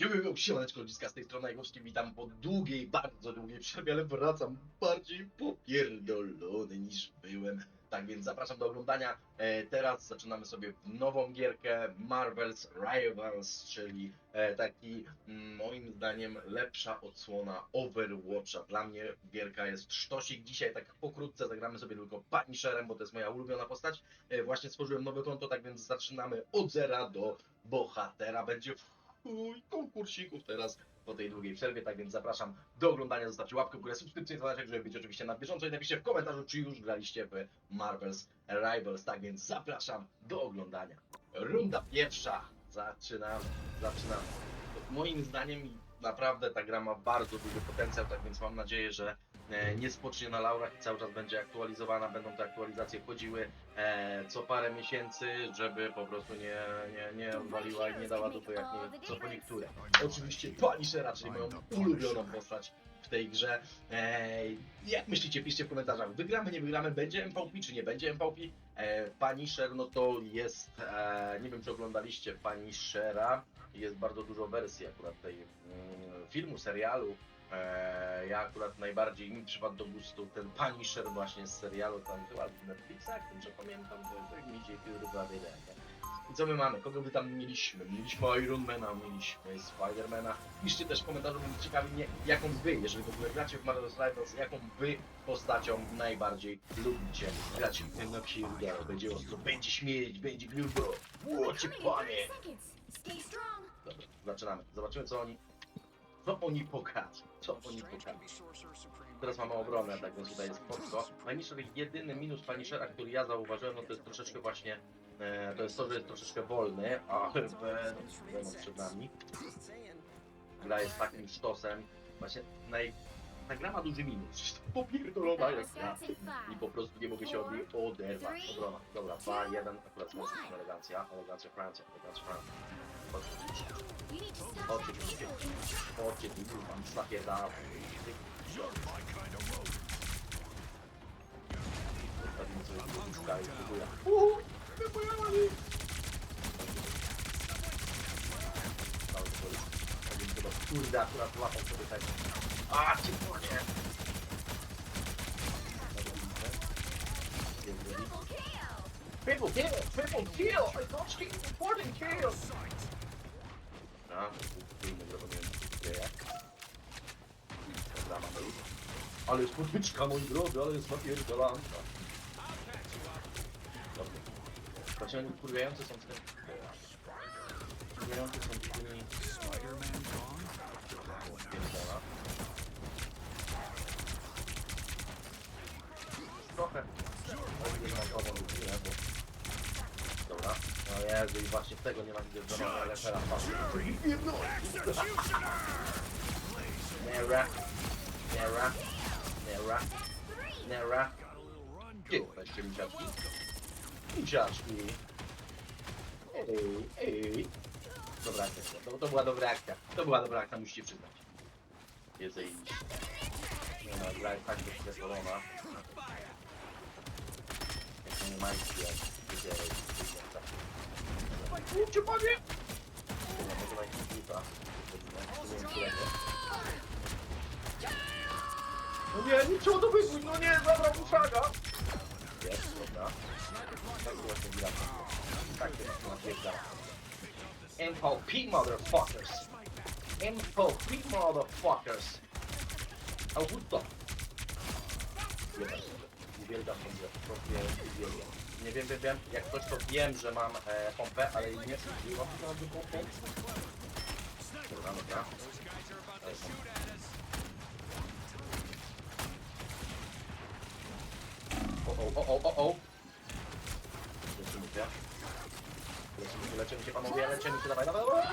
Jujuju, siemaneczko, ludziska z tej strony Najgowski, witam po długiej, bardzo długiej przerwie, ale wracam bardziej popierdolony niż byłem. Tak więc zapraszam do oglądania. E, teraz zaczynamy sobie nową gierkę Marvel's Rivals, czyli e, taki mm, moim zdaniem lepsza odsłona Overwatcha. Dla mnie gierka jest sztosik. Dzisiaj tak pokrótce zagramy sobie tylko Punisherem, bo to jest moja ulubiona postać. E, właśnie stworzyłem nowe konto, tak więc zaczynamy od zera do bohatera. Będzie w chuj konkursików teraz po tej długiej przerwie, tak więc zapraszam do oglądania, zostawcie łapkę w górę, subskrypcję, dzwoneczek, żeby być oczywiście na bieżąco i napiszcie w komentarzu, czy już graliście w Marvel's Rivals, tak więc zapraszam do oglądania. Runda pierwsza, zaczynamy, zaczynamy. Moim zdaniem naprawdę ta gra ma bardzo duży potencjał, tak więc mam nadzieję, że nie spocznie na laurach i cały czas będzie aktualizowana, będą te aktualizacje wchodziły e, co parę miesięcy, żeby po prostu nie, nie, nie odwaliła i nie dała dupy jak nie, co po niektóre. Oczywiście Punishera, czyli moją ulubioną postać w tej grze. E, jak myślicie, piszcie w komentarzach, wygramy, nie wygramy, będzie MVP czy nie będzie MVP? E, Punisher, no to jest, e, nie wiem czy oglądaliście Punishera, jest bardzo dużo wersji akurat tej mm, filmu, serialu, Eee, ja akurat najbardziej mi przypadł do gustu ten Punisher właśnie z serialu, tam chyba Netflixa, jak dobrze pamiętam, to jak mi się kurwa wydaje. I co my mamy? Kogo by tam mieliśmy? Mieliśmy Ironmana, mieliśmy Spidermana. Piszcie też w komentarzu, będzie ciekawi mnie, jaką wy, jeżeli w ogóle gracie w Marvel's Rivals, jaką wy postacią najbardziej lubicie. W na pierdolę, będzie ostro, będzie śmieć, będzie grubo. Łocie panie! Dobra, zaczynamy. Zobaczymy co oni co oni pokażą? Co oni pokażą? Teraz mamy obronę, tak więc tutaj jest spoko. Punisher, jedyny minus Punishera, który ja zauważyłem, no to jest troszeczkę właśnie, e, to jest to, że jest troszeczkę wolny, a Venom przed nami. Gra jest takim sztosem, właśnie naj, ta gra ma duży minus, popierdolona jest gra. I po prostu nie mogę się od niej oderwać. Obrona, dobra, 2, 1, akurat znowu elegancja, elegancja Francja, elegancja Francja. Oczywiście, chodźcie tu, pan zapierdala. Zostawimy sobie tu i próbuję. Uuu. Chodzimy chyba, kurde, akurat łapał sobie tego. A, cię płonie! Triple kill! Triple kill! I got you! Important kill! Dobra, kupujmy go, bo nie wiem co się dzieje. Dobra, mamy już. Ale jest podbyczka, moi drodzy, ale jest napierdalanka. Dobra. Właśnie oni wkurwiające są z tym... Wkurwiające są z tymi... Pierdala. Trochę. Ale bo... Dobra. No Jezu, i właśnie tego nie mam gdzie zrobione lepera Nera. Nera. Nera. Nera. Gdzie weźcie mi ciaczki? Mi ciaczki. Ej, ej. Dobra to, to była dobra akcja. To była dobra akcja, musicie przyznać. Jest zajebiście. Nie no, gra jest tak wyświetlona. Jak nie ma jak widziałeś, Kurczę, panie! Kurwa, może na jakieś buta. No nie, nie trzeba to wyzwać, no nie, dobra, muszaga! Jest, dobra. Tak właśnie gra. Tak jest, napierdala. MVP, motherfuckers! MVP, motherfuckers! A what Uwielbiam tą ja ją uwielbiam. Nie wiem, wiem, wiem, jak ktoś to wiem, że mam e, pompę, ale nie użyłam żadnej pompy. Dobra, dobra. O, o, o, o, o, o. Się. Lecimy się, lecimy się, panowie, lecimy się, dawaj, dawaj, dawaj.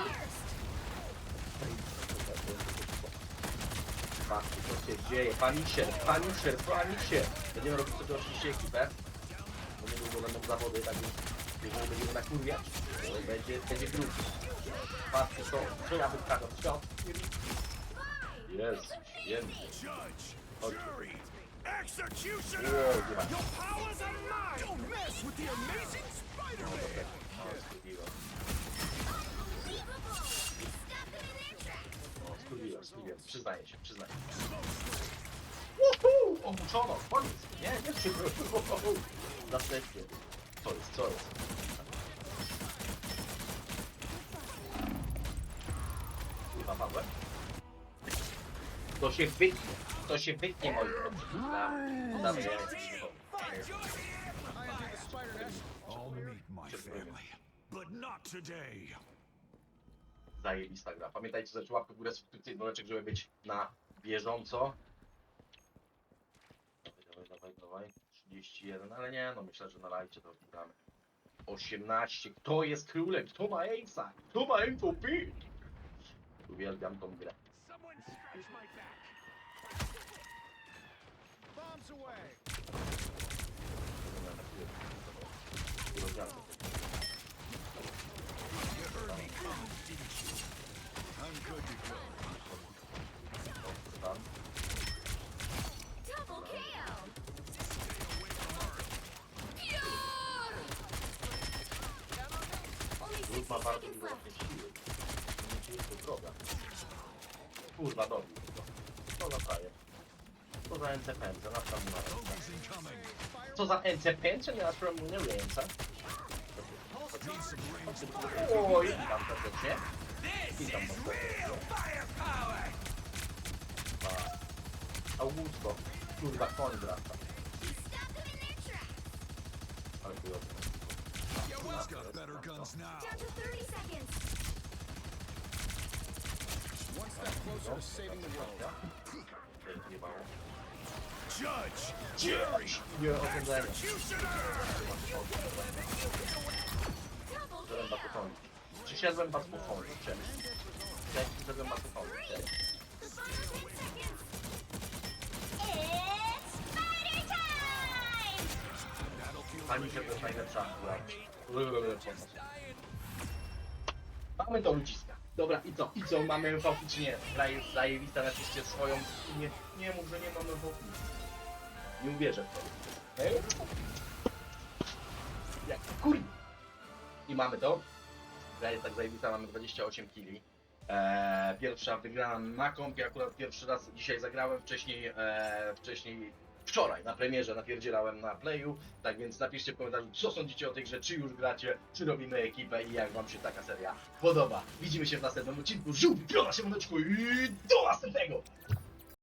Patrzcie, co się dzieje. Panisher, panisher, panisher. Będziemy robić sobie oczywiście ekipę bo niedługo będą zawody, tak więc jeżeli będziemy na kurwie, to będzie, będzie grubo. Patrzcie co, co ja wyprawiam, co? Jest, świetnie. Chodźcie. Executioner! Your powers Koniec. Nie, nie chcę. Następnie. Co jest, co jest? Kurwa, Pawłem? To się wytnie, to się wytnie, moi drodzy. Zajebista gra. Pamiętajcie, że łapkę w górę, subskrypcję, dzwoneczek, żeby być na bieżąco. Dawaj, dawaj, dawaj, dawaj. 31, ale nie, no myślę, że na lajcie to gramy. 18. Kto jest królem? Kto ma Ace'a? Kto ma MVP? Uwielbiam tą grę. Someone scratch my back. Bombs away. Bardzo dużo left. siły. Nie jest to droga. Kurwa, dobił go. Co za frajer? Co za NCPN? Za nas tam nie ma ręce. Bogeys incoming. Co za NCPN? Co nie nas tam nie ręce? Oj. Witam was serdecznie. A, Augusto. Kurwa, koń wraca. Stop them Who's got better guns now? Down to 30 seconds. One step closer to saving the world. Judge! Jury! You're open there. Przysiadłem Panika to jest najlepsza gra. Mamy to ludziska. Dobra, i co? I co? Mamy MVP czy nie? Gra jest zajebista, napiszcie swoją. Nie, nie mów, że nie mamy MVP. Nie uwierzę w to. Ej? Jak kur... I mamy to. Gra jest tak zajebista, mamy 28 kili. Eee, pierwsza wygrana na kompie, akurat pierwszy raz dzisiaj zagrałem, wcześniej, e, wcześniej wczoraj na premierze napierdzielałem na playu, tak więc napiszcie w komentarzu, co sądzicie o tej grze, czy już gracie, czy robimy ekipę i jak wam się taka seria podoba. Widzimy się w następnym odcinku, żółw, piona się i do następnego!